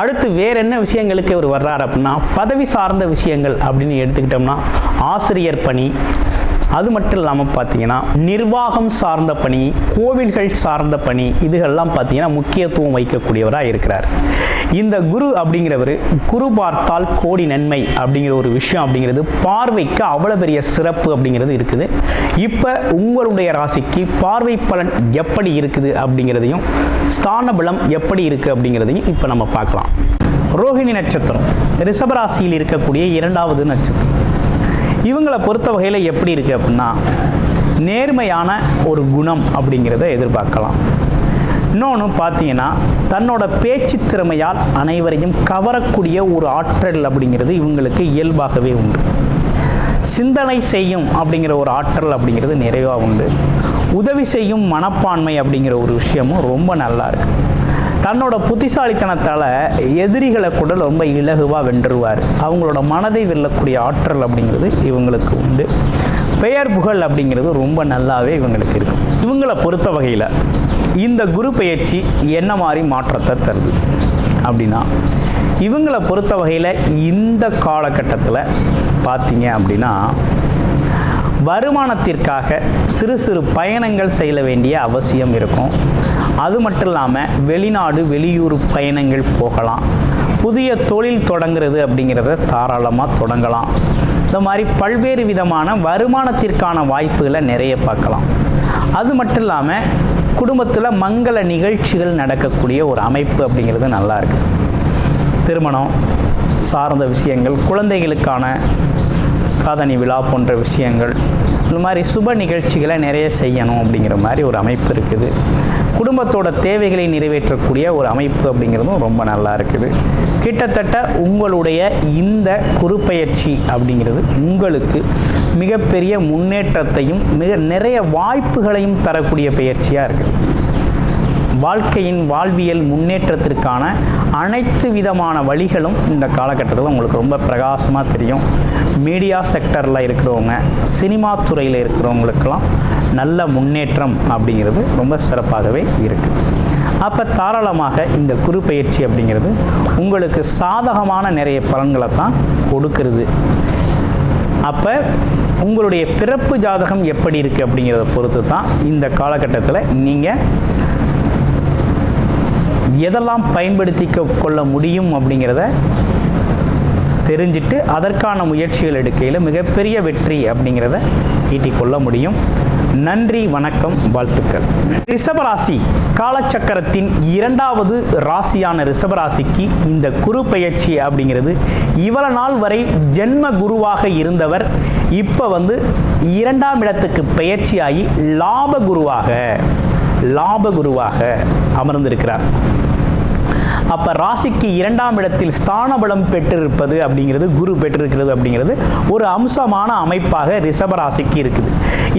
அடுத்து வேற என்ன விஷயங்களுக்கு இவர் வர்றார் அப்படின்னா பதவி சார்ந்த விஷயங்கள் அப்படின்னு எடுத்துக்கிட்டோம்னா ஆசிரியர் பணி. அது மட்டும் இல்லாமல் பார்த்தீங்கன்னா நிர்வாகம் சார்ந்த பணி கோவில்கள் சார்ந்த பணி இதுகள்லாம் பார்த்தீங்கன்னா முக்கியத்துவம் வைக்கக்கூடியவராக இருக்கிறார். இந்த குரு அப்படிங்கிறவர் குரு பார்த்தால் கோடி நன்மை அப்படிங்கிற ஒரு விஷயம் அப்படிங்கிறது பார்வைக்கு அவ்வளோ பெரிய சிறப்பு அப்படிங்கிறது இருக்குது. இப்போ உங்களுடைய ராசிக்கு பார்வை பலன் எப்படி இருக்குது அப்படிங்கிறதையும் ஸ்தான பலம் எப்படி இருக்குது அப்படிங்கிறதையும் இப்போ நம்ம பார்க்கலாம். ரோஹிணி நட்சத்திரம் ரிஷபராசியில் இருக்கக்கூடிய இரண்டாவது நட்சத்திரம். இவங்களை பொறுத்த வகையில் எப்படி இருக்குது அப்படின்னா நேர்மையான ஒரு குணம் அப்படிங்கிறத எதிர்பார்க்கலாம். இன்னொன்று பார்த்தீங்கன்னா தன்னோட பேச்சு திறமையால் அனைவரையும் கவரக்கூடிய ஒரு ஆற்றல் அப்படிங்கிறது இவங்களுக்கு இயல்பாகவே உண்டு. சிந்தனை செய்யும் அப்படிங்கிற ஒரு ஆற்றல் அப்படிங்கிறது நிறைவாக உண்டு. உதவி செய்யும் மனப்பான்மை அப்படிங்கிற ஒரு விஷயமும் ரொம்ப நல்லா இருக்கு. தன்னோட புத்திசாலித்தனத்தால் எதிரிகளை கூட ரொம்ப இலகுவாக வென்றுருவார் அவங்களோட மனதை வெல்லக்கூடிய ஆற்றல் அப்படிங்கிறது இவங்களுக்கு உண்டு. பெயர் புகழ் அப்படிங்கிறது ரொம்ப நல்லாவே இவங்களுக்கு இருக்கும் இவங்களை பொறுத்த வகையில் இந்த குரு பயிற்சி என்ன மாதிரி மாற்றத்தை தருது அப்படின்னா இவங்களை பொறுத்த வகையில் இந்த காலகட்டத்தில் பார்த்தீங்க அப்படின்னா வருமானத்திற்காக சிறு சிறு பயணங்கள் செய்ய வேண்டிய அவசியம் இருக்கும். அது மட்டும் இல்லாமல் வெளிநாடு வெளியூர் பயணங்கள் போகலாம். புதிய தொழில் தொடங்குறது அப்படிங்கிறத தாராளமாக தொடங்கலாம். இந்த மாதிரி பல்வேறு விதமான வருமானத்திற்கான வாய்ப்புகளை நிறைய பார்க்கலாம். அது மட்டும் இல்லாமல் குடும்பத்தில் மங்கள நிகழ்ச்சிகள் நடக்கக்கூடிய ஒரு அமைப்பு அப்படிங்கிறது நல்லா இருக்கு. திருமணம் சார்ந்த விஷயங்கள் குழந்தைகளுக்கான காதணி விழா போன்ற விஷயங்கள் இந்த மாதிரி சுப நிகழ்ச்சிகளை நிறைய செய்யணும் அப்படிங்கிற மாதிரி ஒரு அமைப்பு இருக்குது. குடும்பத்தோட தேவைகளை நிறைவேற்றக்கூடிய ஒரு அமைப்பு அப்படிங்கிறதும் ரொம்ப நல்லா இருக்குது. கிட்டத்தட்ட உங்களுடைய இந்த குறுப்பெயர்ச்சி அப்படிங்கிறது உங்களுக்கு மிகப்பெரிய முன்னேற்றத்தையும் மிக நிறைய வாய்ப்புகளையும் தரக்கூடிய பயிற்சியாக இருக்குது. வாழ்க்கையின் வாழ்வியல் முன்னேற்றத்திற்கான அனைத்து விதமான வழிகளும் இந்த காலகட்டத்தில் உங்களுக்கு ரொம்ப பிரகாசமாக தெரியும். மீடியா செக்டரில் இருக்கிறவங்க சினிமா துறையில் இருக்கிறவங்களுக்கெல்லாம் நல்ல முன்னேற்றம் அப்படிங்கிறது ரொம்ப சிறப்பாகவே இருக்குது அப்போ தாராளமாக இந்த குரு பயிற்சி அப்படிங்கிறது உங்களுக்கு சாதகமான நிறைய பலன்களை தான் கொடுக்கிறது. அப்போ உங்களுடைய பிறப்பு ஜாதகம் எப்படி இருக்குது அப்படிங்கிறத பொறுத்து தான் இந்த காலகட்டத்தில் நீங்கள் எதெல்லாம் பயன்படுத்தி கொள்ள முடியும் அப்படிங்கிறத தெரிஞ்சுட்டு அதற்கான முயற்சிகள் எடுக்கையில் மிகப்பெரிய வெற்றி அப்படிங்கிறத ஈட்டிக்கொள்ள முடியும். நன்றி வணக்கம் வாழ்த்துக்கள். ரிஷபராசி காலச்சக்கரத்தின் இரண்டாவது ராசியான ரிஷபராசிக்கு இந்த குரு பயிற்சி அப்படிங்கிறது இவ்வளவு நாள் வரை ஜென்ம குருவாக இருந்தவர் இப்போ வந்து இரண்டாம் இடத்துக்கு பயிற்சியாகி லாப குருவாக லாப குருவாக அமர்ந்திருக்கிறார். அப்போ ராசிக்கு இரண்டாம் இடத்தில் ஸ்தான பலம் பெற்றிருப்பது அப்படிங்கிறது குரு பெற்றிருக்கிறது அப்படிங்கிறது ஒரு அம்சமான அமைப்பாக ரிஷப ராசிக்கு இருக்குது.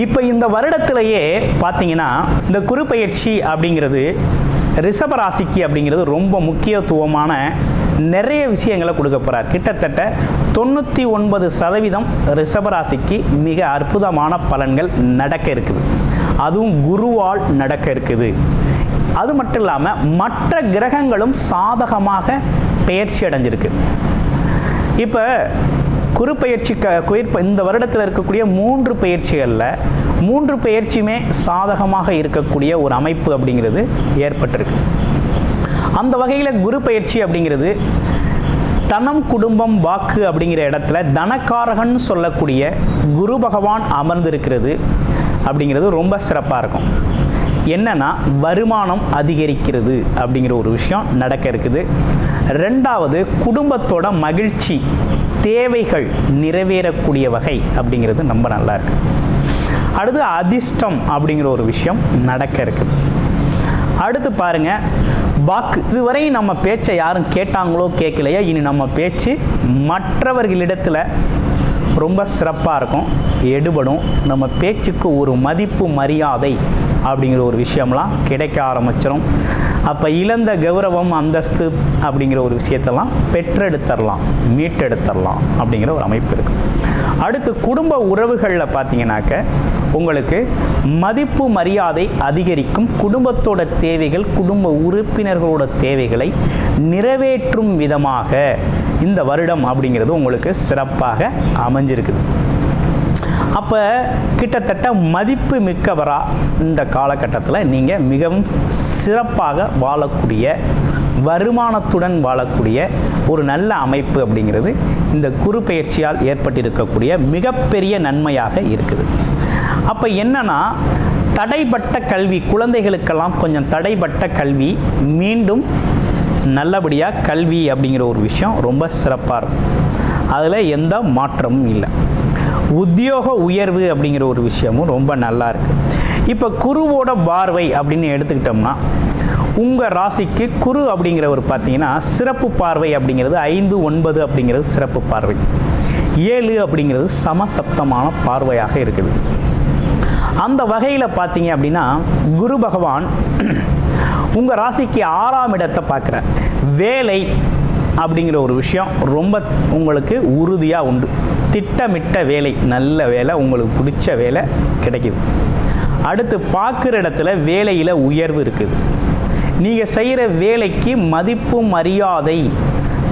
இப்போ இந்த வருடத்திலேயே பார்த்தீங்கன்னா இந்த குரு பயிற்சி அப்படிங்கிறது ரிஷப ராசிக்கு அப்படிங்கிறது ரொம்ப முக்கியத்துவமான நிறைய விஷயங்களை கொடுக்க போகிறார் கிட்டத்தட்ட தொண்ணூற்றி ஒன்பது சதவீதம் ரிஷபராசிக்கு மிக அற்புதமான பலன்கள் நடக்க இருக்குது. அதுவும் குருவால் நடக்க இருக்குது. அது மட்டும் இல்லாமல் மற்ற கிரகங்களும் சாதகமாக பெயர்ச்சி அடைஞ்சிருக்கு. இப்போ குரு பயிற்சி இந்த வருடத்தில் இருக்கக்கூடிய மூன்று பயிற்சிகளில் மூன்று பயிற்சியுமே சாதகமாக இருக்கக்கூடிய ஒரு அமைப்பு அப்படிங்கிறது ஏற்பட்டிருக்கு. அந்த வகையில் குரு பயிற்சி அப்படிங்கிறது தனம் குடும்பம் வாக்கு அப்படிங்கிற இடத்துல தனக்காரகன் சொல்லக்கூடிய குரு பகவான் அமர்ந்திருக்கிறது அப்படிங்கிறது ரொம்ப சிறப்பாக இருக்கும். என்னன்னா வருமானம் அதிகரிக்கிறது அப்படிங்கிற ஒரு விஷயம் நடக்க இருக்குது. ரெண்டாவது குடும்பத்தோட மகிழ்ச்சி தேவைகள் நிறைவேறக்கூடிய வகை அப்படிங்கிறது ரொம்ப நல்லா இருக்கு. அடுத்து அதிர்ஷ்டம் அப்படிங்கிற ஒரு விஷயம் நடக்க இருக்குது அடுத்து பாருங்க வாக்கு இதுவரை நம்ம பேச்சை யாரும் கேட்டாங்களோ கேட்கலையோ இனி நம்ம பேச்சு மற்றவர்களிடத்தில் ரொம்ப சிறப்பாக இருக்கும். எடுபடும். நம்ம பேச்சுக்கு ஒரு மதிப்பு மரியாதை அப்படிங்கிற ஒரு விஷயம்லாம் கிடைக்க ஆரம்பிச்சிடும் அப்போ இழந்த கௌரவம் அந்தஸ்து அப்படிங்கிற ஒரு விஷயத்தெல்லாம் பெற்றெடுத்துடலாம் மீட்டெடுத்துடலாம் அப்படிங்கிற ஒரு அமைப்பு இருக்குது அடுத்து குடும்ப உறவுகளில் பார்த்தீங்கன்னாக்க உங்களுக்கு மதிப்பு மரியாதை அதிகரிக்கும். குடும்பத்தோட தேவைகள் குடும்ப உறுப்பினர்களோட தேவைகளை நிறைவேற்றும் விதமாக இந்த வருடம் அப்படிங்கிறது உங்களுக்கு சிறப்பாக அமைஞ்சிருக்குது. அப்போ கிட்டத்தட்ட மதிப்பு மிக்கவராக இந்த காலகட்டத்தில் நீங்கள் மிகவும் சிறப்பாக வாழக்கூடிய வருமானத்துடன் வாழக்கூடிய ஒரு நல்ல அமைப்பு அப்படிங்கிறது இந்த குரு பயிற்சியால் ஏற்பட்டிருக்கக்கூடிய மிகப்பெரிய நன்மையாக இருக்குது. அப்போ என்னென்னா தடைப்பட்ட கல்வி குழந்தைகளுக்கெல்லாம் கொஞ்சம் தடைப்பட்ட கல்வி மீண்டும் நல்லபடியாக கல்வி அப்படிங்கிற ஒரு விஷயம் ரொம்ப சிறப்பாக இருக்கும். அதில் எந்த மாற்றமும் இல்லை. உத்தியோக உயர்வு அப்படிங்கிற ஒரு விஷயமும் ரொம்ப நல்லா இருக்குது இப்போ குருவோட பார்வை அப்படின்னு எடுத்துக்கிட்டோம்னா உங்கள் ராசிக்கு குரு அப்படிங்கிறவர் பார்த்தீங்கன்னா சிறப்பு பார்வை அப்படிங்கிறது ஐந்து ஒன்பது அப்படிங்கிறது சிறப்பு பார்வை. ஏழு அப்படிங்கிறது சமசப்தமான பார்வையாக இருக்குது. அந்த வகையில் பார்த்தீங்க அப்படின்னா குரு பகவான் உங்கள் ராசிக்கு ஆறாம் இடத்தை பார்க்குறேன் வேலை அப்படிங்கிற ஒரு விஷயம் ரொம்ப உங்களுக்கு உறுதியாக உண்டு. திட்டமிட்ட வேலை நல்ல வேலை உங்களுக்கு பிடிச்ச வேலை கிடைக்குது. அடுத்து பார்க்குற இடத்துல வேலையில் உயர்வு இருக்குது. நீங்கள் செய்கிற வேலைக்கு மதிப்பு மரியாதை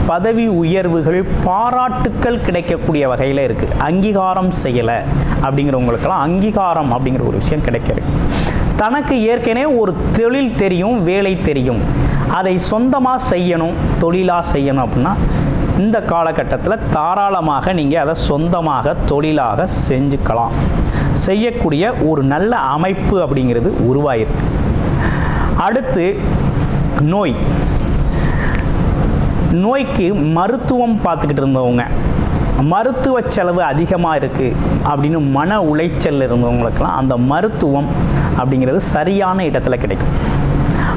பதவி உயர்வுகள் பாராட்டுக்கள் கிடைக்கக்கூடிய வகையில் இருக்குது அங்கீகாரம் செய்யலை அப்படிங்கிறவங்களுக்கெல்லாம் அங்கீகாரம் அப்படிங்கிற ஒரு விஷயம் கிடைக்கிறது தனக்கு ஏற்கனவே ஒரு தொழில் தெரியும் வேலை தெரியும். அதை சொந்தமாக செய்யணும் தொழிலாக செய்யணும் அப்படின்னா இந்த காலகட்டத்தில் தாராளமாக நீங்கள் அதை சொந்தமாக தொழிலாக செஞ்சுக்கலாம். செய்யக்கூடிய ஒரு நல்ல அமைப்பு அப்படிங்கிறது உருவாயிருக்கு. அடுத்து நோய். நோய்க்கு மருத்துவம் பார்த்துக்கிட்டு இருந்தவங்க. மருத்துவ செலவு அதிகமாக இருக்குது அப்படின்னு மன உளைச்சல் இருந்தவங்களுக்கெல்லாம் அந்த மருத்துவம் அப்படிங்கிறது சரியான இடத்துல கிடைக்கும்.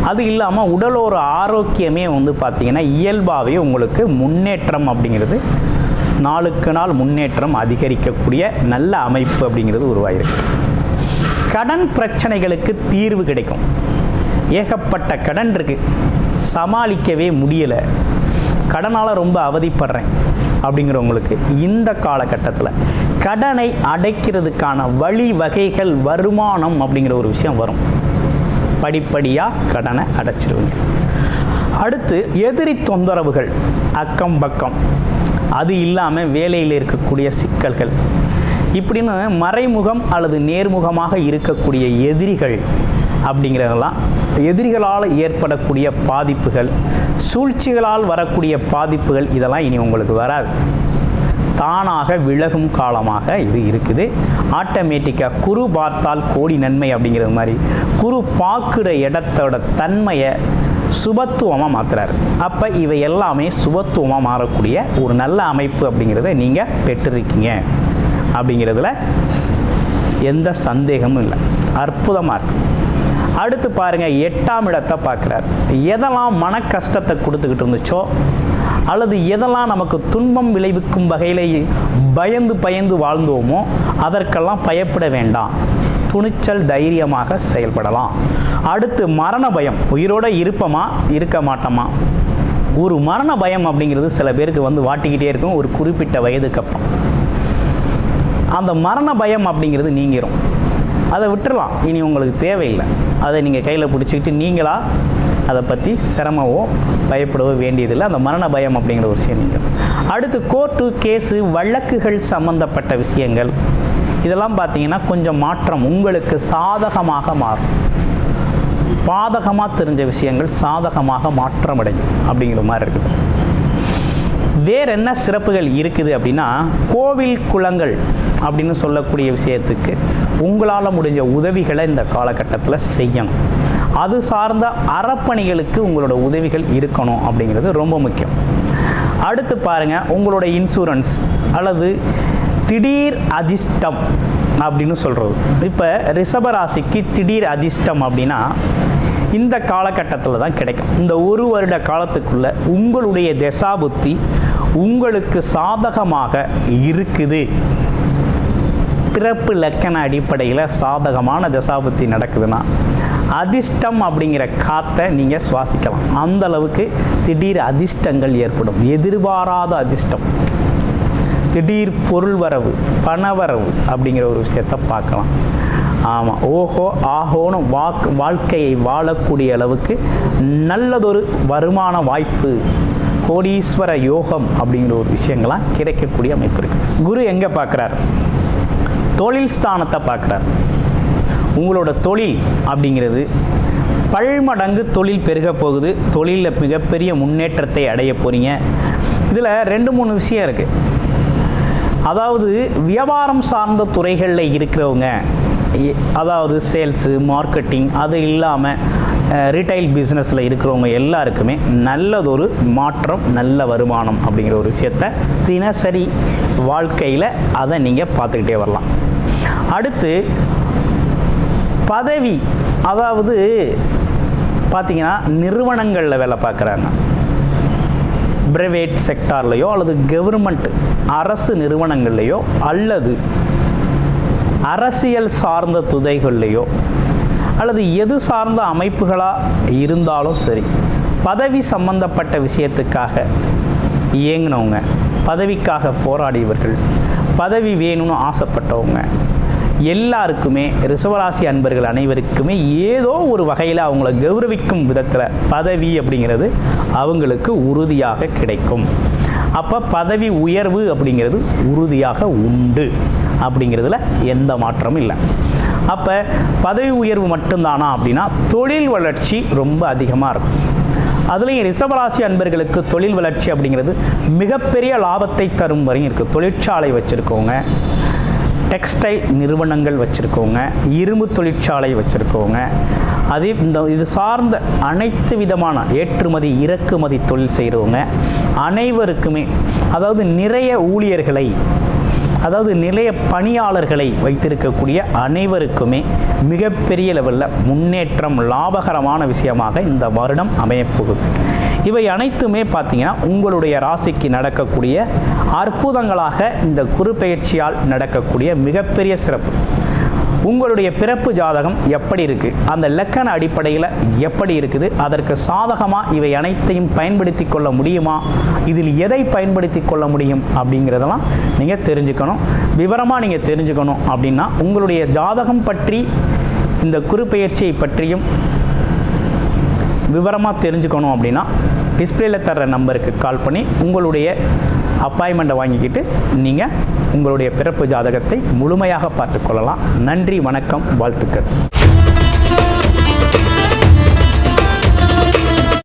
அது இல்லாமல் உடலோர ஆரோக்கியமே வந்து பார்த்திங்கன்னா இயல்பாகவே உங்களுக்கு முன்னேற்றம் அப்படிங்கிறது நாளுக்கு நாள் முன்னேற்றம் அதிகரிக்கக்கூடிய நல்ல அமைப்பு அப்படிங்கிறது உருவாகிருக்கு கடன் பிரச்சனைகளுக்கு தீர்வு கிடைக்கும். ஏகப்பட்ட கடன் இருக்குது சமாளிக்கவே முடியலை. கடனால் ரொம்ப அவதிப்படுறேன். அப்படிங்கிறவங்களுக்கு இந்த காலகட்டத்தில் கடனை அடைக்கிறதுக்கான வழி வகைகள் வருமானம் அப்படிங்கிற ஒரு விஷயம் வரும். படிப்படியாக கடனை அடைச்சிருவீங்க. அடுத்து எதிரி தொந்தரவுகள் அக்கம் பக்கம். அது இல்லாமல் வேலையில் இருக்கக்கூடிய சிக்கல்கள். இப்படின்னு மறைமுகம் அல்லது நேர்முகமாக இருக்கக்கூடிய எதிரிகள் அப்படிங்கிறதெல்லாம் எதிரிகளால் ஏற்படக்கூடிய பாதிப்புகள் சூழ்ச்சிகளால் வரக்கூடிய பாதிப்புகள் இதெல்லாம் இனி உங்களுக்கு வராது. தானாக விலகும் காலமாக இது இருக்குது. ஆட்டோமேட்டிக்காக குரு பார்த்தால் கோடி நன்மை அப்படிங்கிறது மாதிரி. குரு பார்க்குற இடத்தோட தன்மையை சுபத்துவமாக மாற்றுறாரு அப்போ இவை எல்லாமே சுபத்துவமாக மாறக்கூடிய ஒரு நல்ல அமைப்பு அப்படிங்கிறத நீங்கள் பெற்றிருக்கீங்க. அப்படிங்கிறதுல எந்த சந்தேகமும் இல்லை. அற்புதமாக இருக்குது அடுத்து பாருங்கள் எட்டாம் இடத்தை பார்க்குறார். எதெல்லாம் மன கஷ்டத்தை கொடுத்துக்கிட்டு இருந்துச்சோ அல்லது எதெல்லாம் நமக்கு துன்பம் விளைவிக்கும் வகையில் பயந்து பயந்து வாழ்ந்தோமோ அதற்கெல்லாம் பயப்பட வேண்டாம். துணிச்சல் தைரியமாக செயல்படலாம். அடுத்து மரண பயம். உயிரோடு இருப்போமா இருக்க மாட்டோமா? ஒரு மரண பயம் அப்படிங்கிறது சில பேருக்கு வந்து வாட்டிக்கிட்டே இருக்கும் ஒரு குறிப்பிட்ட வயதுக்கு அப்புறம். அந்த மரண பயம் அப்படிங்கிறது நீங்கிரும். அதை விட்டுடலாம் இனி உங்களுக்கு தேவையில்லை. அதை நீங்கள் கையில் பிடிச்சிக்கிட்டு நீங்களாக அதை பற்றி சிரமவோ பயப்படவோ வேண்டியதில்லை. அந்த மரண பயம் அப்படிங்கிற ஒரு விஷயம் நீங்கள் அடுத்து கோர்ட்டு கேஸு வழக்குகள் சம்மந்தப்பட்ட விஷயங்கள். இதெல்லாம் பார்த்தீங்கன்னா கொஞ்சம் மாற்றம் உங்களுக்கு சாதகமாக மாறும். பாதகமாக தெரிஞ்ச விஷயங்கள் சாதகமாக மாற்றமடையும் அப்படிங்கிற மாதிரி இருக்குது. வேற என்ன சிறப்புகள் இருக்குது அப்படின்னா கோவில் குளங்கள் அப்படின்னு சொல்லக்கூடிய விஷயத்துக்கு உங்களால் முடிஞ்ச உதவிகளை இந்த காலகட்டத்தில் செய்யணும். அது சார்ந்த அறப்பணிகளுக்கு உங்களோட உதவிகள் இருக்கணும் அப்படிங்கிறது ரொம்ப முக்கியம். அடுத்து பாருங்கள் உங்களோட இன்சூரன்ஸ் அல்லது திடீர் அதிர்ஷ்டம் அப்படின்னு சொல்கிறது இப்போ ரிஷபராசிக்கு திடீர் அதிர்ஷ்டம் அப்படின்னா இந்த காலகட்டத்தில் தான் கிடைக்கும். இந்த ஒரு வருட காலத்துக்குள்ளே உங்களுடைய தசாபுத்தி உங்களுக்கு சாதகமாக இருக்குது. பிறப்பு லக்கண அடிப்படையில் சாதகமான தசாபத்தி நடக்குதுன்னா அதிர்ஷ்டம் அப்படிங்கிற காற்றை நீங்கள் சுவாசிக்கலாம். அந்த அளவுக்கு திடீர் அதிர்ஷ்டங்கள் ஏற்படும். எதிர்பாராத அதிர்ஷ்டம். திடீர் பொருள் வரவு பணவரவு அப்படிங்கிற ஒரு விஷயத்தை பார்க்கலாம். ஆமாம் ஓஹோ ஆஹோன்னு வாக் வாழ்க்கையை வாழக்கூடிய அளவுக்கு நல்லதொரு வருமான வாய்ப்பு கோடீஸ்வர யோகம் அப்படிங்கிற ஒரு விஷயங்கள்லாம் கிடைக்கக்கூடிய அமைப்பு இருக்குது குரு எங்கே பார்க்குறாரு? தொழில் ஸ்தானத்தை பார்க்குறார். உங்களோட தொழில் அப்படிங்கிறது பல்மடங்கு தொழில் பெருக போகுது. தொழிலில் மிகப்பெரிய முன்னேற்றத்தை அடைய போகிறீங்க இதில் ரெண்டு மூணு விஷயம் இருக்குது அதாவது வியாபாரம் சார்ந்த துறைகளில் இருக்கிறவங்க அதாவது சேல்ஸு மார்க்கெட்டிங் அது இல்லாமல் ரீட்டைல் பிஸ்னஸில் இருக்கிறவங்க எல்லாருக்குமே நல்லதொரு மாற்றம் நல்ல வருமானம் அப்படிங்கிற ஒரு விஷயத்த தினசரி வாழ்க்கையில் அதை நீங்கள் பார்த்துக்கிட்டே வரலாம். அடுத்து பதவி அதாவது பார்த்தீங்கன்னா நிறுவனங்களில் வேலை பார்க்குறாங்க. பிரைவேட் செக்டார்லேயோ அல்லது கவர்மெண்ட் அரசு நிறுவனங்கள்லையோ அல்லது அரசியல் சார்ந்த துதைகள்லேயோ அல்லது எது சார்ந்த அமைப்புகளாக இருந்தாலும் சரி பதவி சம்பந்தப்பட்ட விஷயத்துக்காக இயங்கினவங்க பதவிக்காக போராடியவர்கள் பதவி வேணும்னு ஆசைப்பட்டவங்க எல்லாருக்குமே ரிசவராசி அன்பர்கள் அனைவருக்குமே ஏதோ ஒரு வகையில் அவங்கள கௌரவிக்கும் விதத்தில் பதவி அப்படிங்கிறது அவங்களுக்கு உறுதியாக கிடைக்கும். அப்போ பதவி உயர்வு அப்படிங்கிறது உறுதியாக உண்டு அப்படிங்கிறதுல எந்த மாற்றமும் இல்லை. அப்போ பதவி உயர்வு மட்டும்தானா அப்படின்னா தொழில் வளர்ச்சி ரொம்ப அதிகமாக இருக்கும். அதுலேயும் ரிஷபராசி அன்பர்களுக்கு தொழில் வளர்ச்சி அப்படிங்கிறது மிகப்பெரிய லாபத்தை தரும் வரையும் இருக்குது தொழிற்சாலை வச்சுருக்கவங்க டெக்ஸ்டைல் நிறுவனங்கள் வச்சுருக்கவங்க இரும்பு தொழிற்சாலை வச்சுருக்கவங்க அதே இந்த இது சார்ந்த அனைத்து விதமான ஏற்றுமதி இறக்குமதி தொழில் செய்கிறவங்க அனைவருக்குமே அதாவது நிறைய ஊழியர்களை அதாவது நிலைய பணியாளர்களை வைத்திருக்கக்கூடிய அனைவருக்குமே மிகப்பெரிய லெவலில் முன்னேற்றம் லாபகரமான விஷயமாக இந்த வருடம் அமையப்போகுது. இவை அனைத்துமே பார்த்தீங்கன்னா உங்களுடைய ராசிக்கு நடக்கக்கூடிய அற்புதங்களாக இந்த குரு பெயர்ச்சியால் நடக்கக்கூடிய மிகப்பெரிய சிறப்பு. உங்களுடைய பிறப்பு ஜாதகம் எப்படி இருக்குது அந்த லக்கண அடிப்படையில் எப்படி இருக்குது? அதற்கு சாதகமாக இவை அனைத்தையும் பயன்படுத்தி கொள்ள முடியுமா? இதில் எதை பயன்படுத்தி கொள்ள முடியும்? அப்படிங்கிறதெல்லாம் நீங்கள் தெரிஞ்சுக்கணும். விவரமாக நீங்கள் தெரிஞ்சுக்கணும் அப்படின்னா உங்களுடைய ஜாதகம் பற்றி இந்த குரு பற்றியும் விவரமாக தெரிஞ்சுக்கணும் அப்படின்னா டிஸ்பிளேல தர்ற நம்பருக்கு கால் பண்ணி உங்களுடைய அப்பாயின்மெண்ட்டை வாங்கிக்கிட்டு நீங்கள் உங்களுடைய பிறப்பு ஜாதகத்தை முழுமையாக பார்த்துக்கொள்ளலாம் நன்றி வணக்கம் வாழ்த்துக்கள்.